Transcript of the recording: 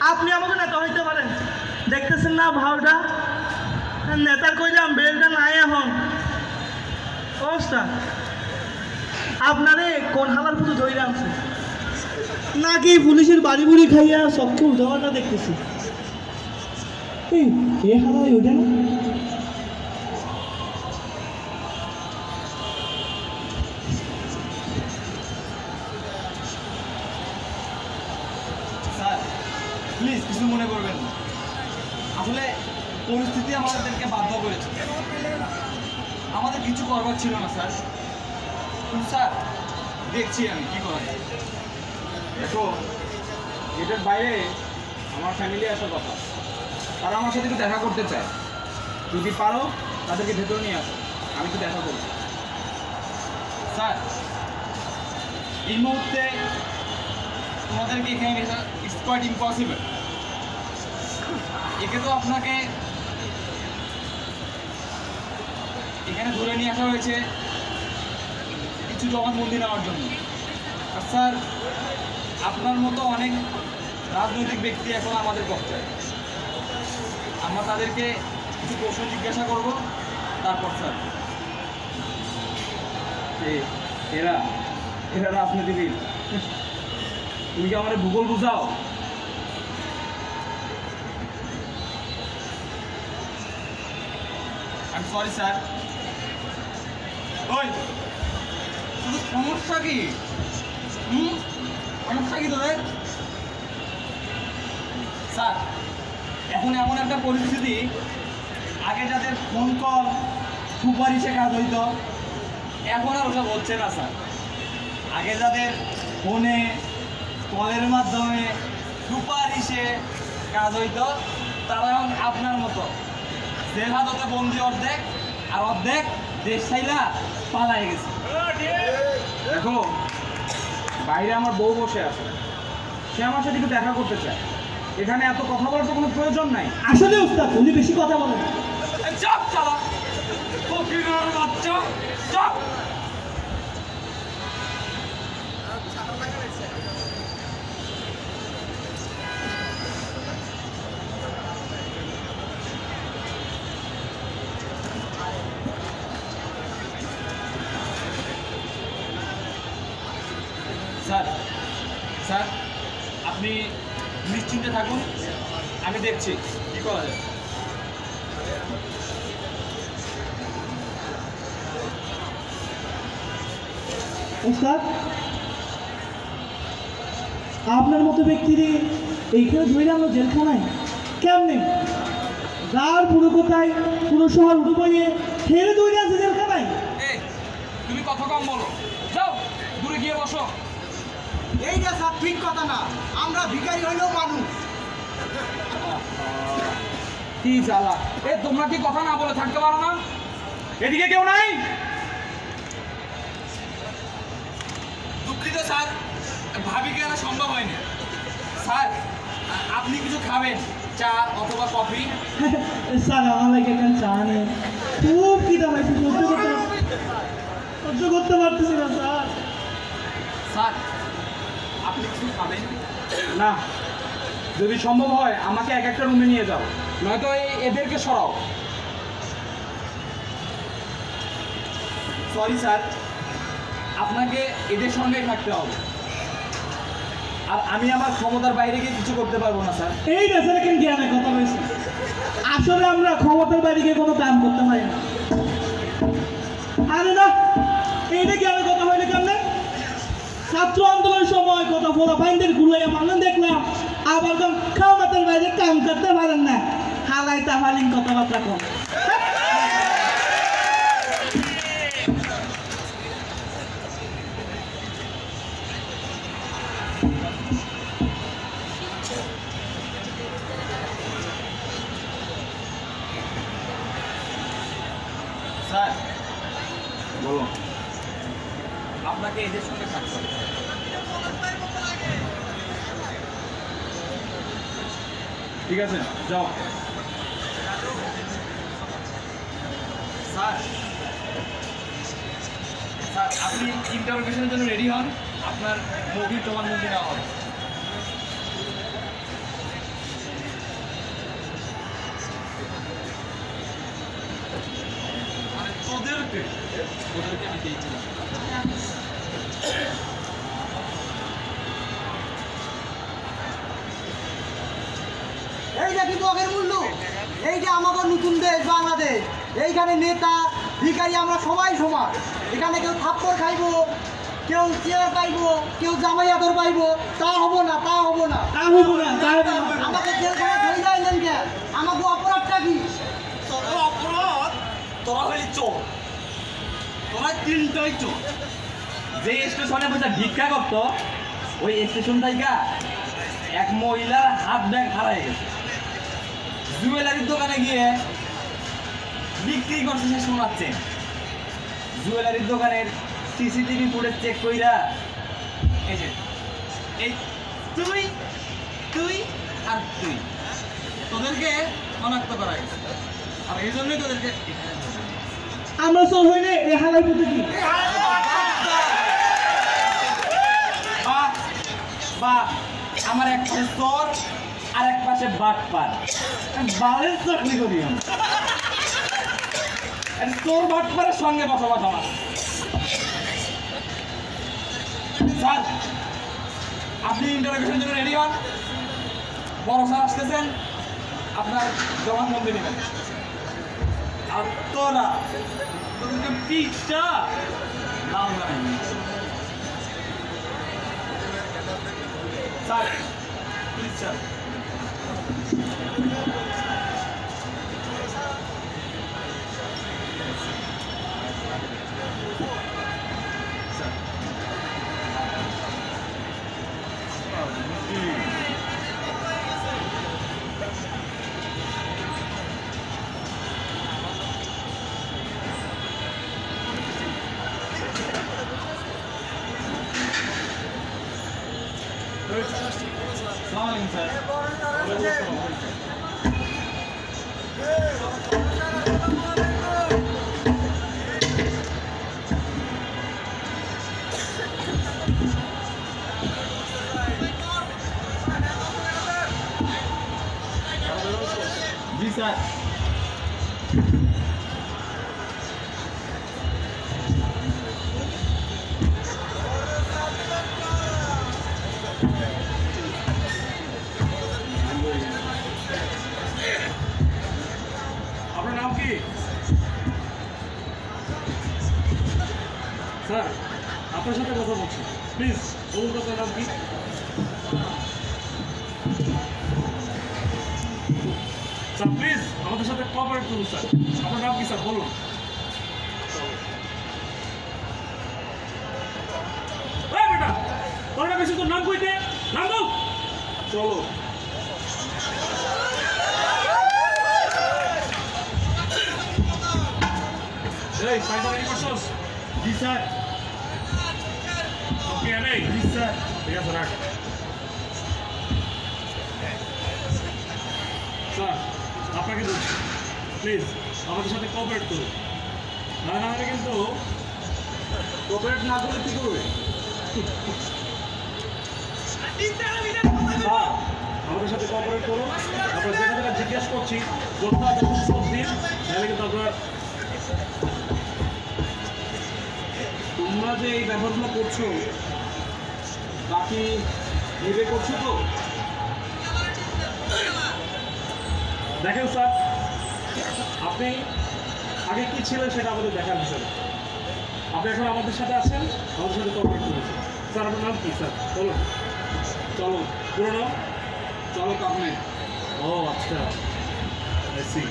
আপনি আমাকে নেতা হইতে পারেন। দেখতেছেন না ভাওটা নেতার কইলাম, বেলটা নাই এখন। অবস্থা। আপনারে কোন হালার পুজো ধরে আনছে? নাকি পুলিশের বাড়ি বুড়ি খাইয়া সবকে ধরাটা দেখতেছি? এই, এ হালাই ওইটা না? আমাদেরকে বাধ্য করেছে। আমাদের কিছু করবার ছিল না স্যার। স্যার দেখছি আমি কী করা যায়। দেখো গেটের বাইরে আমার ফ্যামিলি আসার কথা। তারা আমার সাথে একটু দেখা করতে চায়। যদি পারো তাদেরকে ভেতরে নিয়ে আসো। আমি একটু দেখা করব। স্যার এই মুহূর্তে তোমাদেরকে এখানে ইটস কোয়াইট ইম্পসিবল একে তো আপনাকে এখানে ধরে নিয়ে আসা হয়েছে কিছু জবানবন্দি নেওয়ার জন্য। আর স্যার আপনার মতো অনেক রাজনৈতিক ব্যক্তি এখন আমাদের পক্ষে। আমরা তাদেরকে কিছু প্রশ্ন জিজ্ঞাসা করব তারপর স্যার। এরা এরা রাজনীতিবিদ। তুমি কি আমাদের ভূগোল বুঝাও? আমি সরি স্যার। ওই সমস্যা কি? হুম? সমস্যা কি তোদের? স্যার, এখন এমন একটা পরিস্থিতি, আগে যাদের ফোন কল সুপারিশে কাজ হইতো, এখন আর ওসব হচ্ছে না, স্যার। আগে যাদের ফোনে কলের মাধ্যমে সুপারিশে কাজ হইতো, তারা এখন আপনার মতো। জেল হাজতে বন্দি অর্ধেক, আর অর্ধেক দেশ চাইলা পালাই গেছে। দেখো বাইরে আমার বউ বসে আছে। সে আমার সাথে একটু দেখা করতে চায়। এখানে এত কথা বলার তো কোনো প্রয়োজন নাই। আসলে উস্তাদ উনি বেশি কথা বলেন চাপ চালা। বাচ্চা? চাপ স্যার স্যার আপনি নিশ্চিন্তে থাকুন আমি দেখছি কি করা যায়? উস্তাদ আপনার মতো ব্যক্তিরে এইখানে ধরে আনলো জেলখানায় কেমনে? গার পুরো কোথায় পুরো শহর উঠে ঠেলে ধরে আছে জেলখানায়? এই তুমি কথা কম বলো। যাও দূরে গিয়ে বসো। এইটা স্যার ঠিক কথা না। আমরা ভিখারি হইলেও মানুষ। কি জ্বালা। এ তোমরা কি কথা না বলে থাকতে পারো না? এদিকে কেউ নাই? দুঃখিত স্যার। ভাবিকে আনা সম্ভব হয়নি। স্যার আপনি কিছু খাবেন? চা অথবা কফি? স্যার আমার লাগে এখানে চা নেই। খুব কি সহ্য করতে সহ্য করতে পারতেছি না স্যার। স্যার খাবেন না, যদি সম্ভব হয়, আমাকে এক একটা রুমে নিয়ে যাও। নয়তো এদেরকে সরাও। সরি স্যার আপনাকে এদের সঙ্গেই থাকতে হবে। আর আমি আমার ক্ষমতার বাইরে গিয়ে কিছু করতে পারব না স্যার এই দেশের কেন জ্ঞানে কথা বলছি। আসলে আমরা ক্ষমতার বাইরে গিয়ে কোনো কাম করতে পারি না। ছাত্র আন্দোলনের সময় কত ফোলা ফাইনদের গুলাইয়া মানুষ দেখলাম আবার কোন মাতার বাইরে কাম করতে পারেন না। হালাই তাহালিন কথাবার্তা কম আপনাকে এদের সঙ্গে থাকতে হবে। ঠিক আছে যাও। স্যার স্যার আপনি ইন্টারভিউশনের জন্য রেডি হন? আপনার মুভি তোমার মুভি নেওয়া হবে। ওদেরকে আমি দিয়েছিলাম এই যে কিন্তু আগের মূল্য। এই যে আমাদের নতুন দেশ বাংলাদেশ। এইখানে নেতা ভিখারি আমরা সবাই সমান। এখানে কেউ থাপ্পড় খাইবো কেউ চেয়ার পাইবো কেউ জামাই আদর পাইবো তা হব না তা হব না। তা হইব না তা হইব না। আমাকে জেলখানে ধরে যাইলেন কেন? আমাকে অপরাধটা কি? তোরা অপরাধ তোরা হইলি চোর। তোরা তিনটাই যে স্টেশনে বসে ভিক্ষা করত, ওই স্টেশন থেকে এক মহিলার হাত ব্যাগ হারাই গেছে। জুয়েলারির দোকানে গিয়ে বিক্রি করছে সে শোনাচ্ছেন জুয়েলারির দোকানের সিসিটিভি ফুটেজ চেক কইরা এই যে, এই তুই তুই আর তুই। তোদেরকে শনাক্ত করা গেছে আর এই জন্যই তোদেরকে। আমরা চোর হইলে এই হালার কি? বাহ আমার এক পাশে চোর, আর এক পাশে বাট পার বালের চাকরি করি আমি। চোর বাট পারের সঙ্গে বসবাস আমার। স্যার, আপনি ইন্টারভিউশনের জন্য রেডি হন? বড় স্যার আসতেছেন, আপনার জবানবন্দি নেবেন। আর তোরা তোদেরকে পিঠটা লাল বানাই স্যার প্লিজ স্যার স্যার, আপনার সাথে কথা বলছি। প্লিজ, বলুন তো নাম কি? স্যার, প্লিজ, আমাদের সাথে কোঅপারেট করুন, স্যার। আপনার নাম কি, স্যার? বলুন। বেটা নাম চলো। এই জি, স্যার। স্যার আপনাকে বলছি প্লিজ আমাদের সাথে কোঅপারেট করুন না না হলে কিন্তু কোঅপারেট না করলে কি করবে আমাদের সাথে কোঅপারেট করুন আপনার যেটা যেটা জিজ্ঞেস করছি যোদ্ধা সব দিন তাহলে কিন্তু আপনার তোমরা যে এই ব্যাপারগুলো করছ বাকি ভেবে করছ তো? দেখেন স্যার, আপনি আগে কি ছিলেন সেটা আমাদের দেখার বিষয়। আপনি এখন আমাদের সাথে আছেন, আমাদের সাথে কপারেট করেছেন। স্যার, আপনার নাম কি? স্যার, বলুন। চলো পুরো নাম? চলো কাপনে ও আচ্ছা। সি